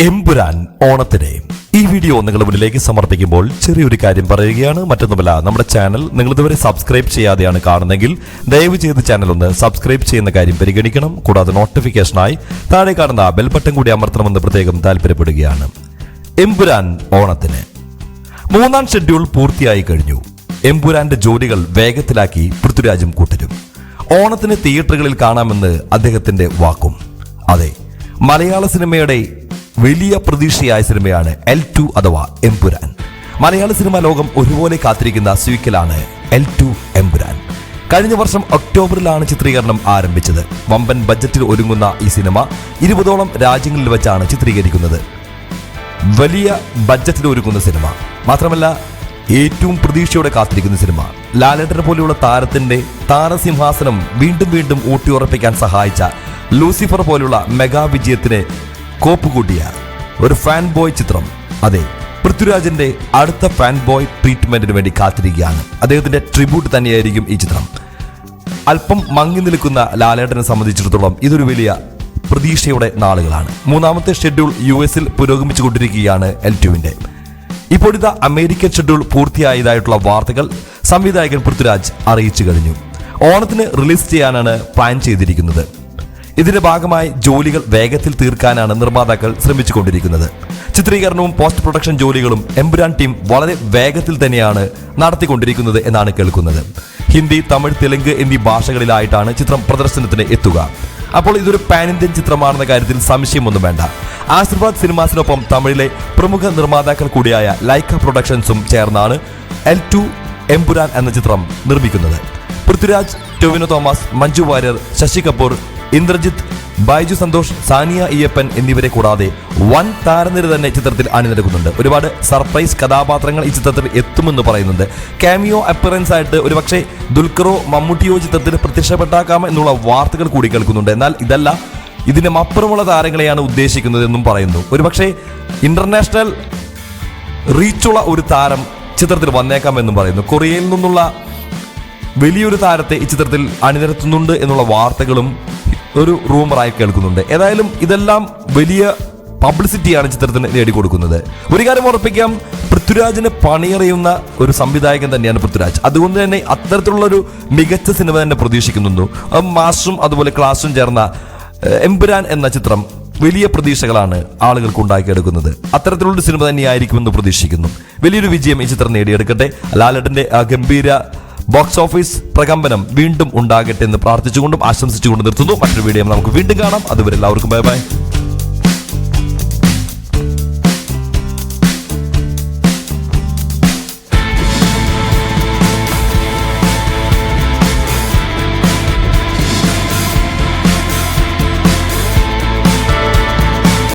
എമ്പുരാൻ ഓണത്തിന്. ഈ വീഡിയോ നിങ്ങളുടെ മുന്നിലേക്ക് സമർപ്പിക്കുമ്പോൾ ചെറിയൊരു കാര്യം പറയുകയാണ്. മറ്റൊന്നുമല്ല നമ്മുടെ ചാനൽ നിങ്ങൾ ഇതുവരെ സബ്സ്ക്രൈബ് ചെയ്യാതെയാണ് കാണുന്നെങ്കിൽ ദയവ് ചെയ്ത് ചാനൽ ഒന്ന് സബ്സ്ക്രൈബ് ചെയ്യുന്ന കാര്യം പരിഗണിക്കണം. കൂടാതെ നോട്ടിഫിക്കേഷനായി താഴെ കാണുന്ന ബെൽ ബട്ടൺ കൂടി അമർത്തണമെന്ന് പ്രത്യേകം താല്പര്യപ്പെടുകയാണ്. എമ്പുരാൻ ഓണത്തിന്. മൂന്നാം ഷെഡ്യൂൾ പൂർത്തിയായി കഴിഞ്ഞു. എമ്പുരാന്റെ ജോലികൾ വേഗത്തിലാക്കി പൃഥ്വിരാജും കൂട്ടരും. ഓണത്തിന് തിയേറ്ററുകളിൽ കാണാമെന്ന് അദ്ദേഹത്തിന്റെ വാക്കും. അതെ മലയാള സിനിമയുടെ വലിയ പ്രതീക്ഷയായ സിനിമയാണ് എൽ ടു അഥവാ എംപുരാൻ മലയാള സിനിമാ ലോകം ഒരുപോലെ കാത്തിരിക്കുന്ന സ്വീക്കലാണ് എൽ ടു എംപുരാൻ കഴിഞ്ഞ വർഷം ഒക്ടോബറിലാണ് ചിത്രീകരണം ആരംഭിച്ചത്. വമ്പൻ ബജറ്റിൽ ഒരുങ്ങുന്ന ഈ സിനിമ ഇരുപതോളം രാജ്യങ്ങളിൽ വെച്ചാണ് ചിത്രീകരിക്കുന്നത്. വലിയ ബജറ്റിൽ ഒരുങ്ങുന്ന സിനിമ. മാത്രമല്ല ഏറ്റവും പ്രതീക്ഷയോടെ കാത്തിരിക്കുന്ന സിനിമ. ലാലേട്ടനെ പോലെയുള്ള താരത്തിന്റെ താരസിംഹാസനം വീണ്ടും വീണ്ടും ഊട്ടിയുറപ്പിക്കാൻ സഹായിച്ച ലൂസിഫർ പോലുള്ള മെഗാ വിജയത്തിന് കോപ്പുകൂട്ടിയ ഒരു ഫാൻ ബോയ് ചിത്രം. അതെ പൃഥ്വിരാജിന്റെ അടുത്ത ഫാൻ ബോയ് ട്രീറ്റ്മെന്റിന് വേണ്ടി കാത്തിരിക്കുകയാണ്. അദ്ദേഹത്തിന്റെ ട്രിബ്യൂട്ട് തന്നെയായിരിക്കും ഈ ചിത്രം. അല്പം മങ്ങി നിൽക്കുന്ന ലാലേട്ടനെ സംബന്ധിച്ചിടത്തോളം ഇതൊരു വലിയ പ്രതീക്ഷയുടെ നാളുകളാണ്. മൂന്നാമത്തെ ഷെഡ്യൂൾ യു എസിൽ പുരോഗമിച്ചുകൊണ്ടിരിക്കുകയാണ് എൽ ടുവിന്റെ. ഇപ്പോഴിതാ അമേരിക്കൻ ഷെഡ്യൂൾ പൂർത്തിയായതായിട്ടുള്ള വാർത്തകൾ സംവിധായകൻ പൃഥ്വിരാജ് അറിയിച്ചു കഴിഞ്ഞു. ഓണത്തിന് റിലീസ് ചെയ്യാനാണ് പ്ലാൻ ചെയ്തിരിക്കുന്നത്. ഇതിന്റെ ഭാഗമായി ജോലികൾ വേഗത്തിൽ തീർക്കാനാണ് നിർമ്മാതാക്കൾ ശ്രമിച്ചുകൊണ്ടിരിക്കുന്നത്. ചിത്രീകരണവും പോസ്റ്റ് പ്രൊഡക്ഷൻ ജോലികളും എംബുരാൻ ടീം വളരെ വേഗത്തിൽ തന്നെയാണ് നടത്തിക്കൊണ്ടിരിക്കുന്നത് എന്നാണ് കേൾക്കുന്നത്. ഹിന്ദി തമിഴ് തെലുങ്ക് എന്നീ ഭാഷകളിലായിട്ടാണ് ചിത്രം പ്രദർശനത്തിന് എത്തുക. അപ്പോൾ ഇതൊരു പാൻ ഇന്ത്യൻ ചിത്രമാണെന്ന കാര്യത്തിൽ സംശയമൊന്നും വേണ്ട. ആശീർവാദ് സിനിമാസിനൊപ്പം തമിഴിലെ പ്രമുഖ നിർമ്മാതാക്കൾ കൂടിയായ ലൈക്ക പ്രൊഡക്ഷൻസും ചേർന്നാണ് എൽ ടു എംപുരാൻ എന്ന ചിത്രം നിർമ്മിക്കുന്നത്. പൃഥ്വിരാജ് ടൊവിനോ തോമസ് മഞ്ജു വാര്യർ ശശി കപൂർ ഇന്ദ്രജിത്ത് ബൈജു സന്തോഷ് സാനിയ ഇയ്യപ്പൻ എന്നിവരെ കൂടാതെ വൻ താരനിര തന്നെ ചിത്രത്തിൽ അണിനിരക്കുന്നുണ്ട്. ഒരുപാട് സർപ്രൈസ് കഥാപാത്രങ്ങൾ ഈ ചിത്രത്തിൽ എത്തുമെന്ന് പറയുന്നുണ്ട്. കാമിയോ അപ്പിയറൻസ് ആയിട്ട് ഒരുപക്ഷെ ദുൽഖറോ മമ്മൂട്ടിയോ ചിത്രത്തിൽ പ്രത്യക്ഷപ്പെട്ടാക്കാം എന്നുള്ള വാർത്തകൾ കൂടി കേൾക്കുന്നുണ്ട്. എന്നാൽ ഇതല്ല ഇതിനും അപ്പുറമുള്ള താരങ്ങളെയാണ് ഉദ്ദേശിക്കുന്നതെന്നും പറയുന്നു. ഒരുപക്ഷെ ഇന്റർനാഷണൽ റീച്ചുള്ള ഒരു താരം ചിത്രത്തിൽ വന്നേക്കാമെന്നും പറയുന്നു. കൊറിയയിൽ നിന്നുള്ള വലിയൊരു താരത്തെ ഈ ചിത്രത്തിൽ അണിനിരത്തുന്നുണ്ട് എന്നുള്ള വാർത്തകളും ഒരു റൂമറായി കേൾക്കുന്നുണ്ട്. ഏതായാലും ഇതെല്ലാം വലിയ പബ്ലിസിറ്റിയാണ് ചിത്രത്തിന് നേടിക്കൊടുക്കുന്നത്. ഒരു കാര്യം ഉറപ്പിക്കാം പൃഥ്വിരാജിന് പണിയറിയുന്ന ഒരു സംവിധായകൻ തന്നെയാണ് പൃഥ്വിരാജ്. അതുകൊണ്ട് തന്നെ അത്തരത്തിലുള്ള ഒരു മികച്ച സിനിമ തന്നെ പ്രതീക്ഷിക്കുന്നു മാസും അതുപോലെ ക്ലാസും ചേർന്ന എമ്പുരാൻ എന്ന ചിത്രം വലിയ പ്രതീക്ഷകളാണ് ആളുകൾക്ക് ഉണ്ടാക്കിയെടുക്കുന്നത്. അത്തരത്തിലുള്ള സിനിമ തന്നെയായിരിക്കുമെന്ന് പ്രതീക്ഷിക്കുന്നു. വലിയൊരു വിജയം ഈ ചിത്രം നേടിയെടുക്കട്ടെ. ലാലേട്ടന്റെ ഗംഭീര ബോക്സ് ഓഫീസ് പ്രകമ്പനം വീണ്ടും ഉണ്ടാകട്ടെ എന്ന് പ്രാർത്ഥിച്ചുകൊണ്ടും ആശംസിച്ചുകൊണ്ടും നിർത്തുന്നു. മറ്റൊരു വീഡിയോ നമുക്ക് വീണ്ടും കാണാം. അതുവരെ എല്ലാവർക്കും ബൈ ബൈ.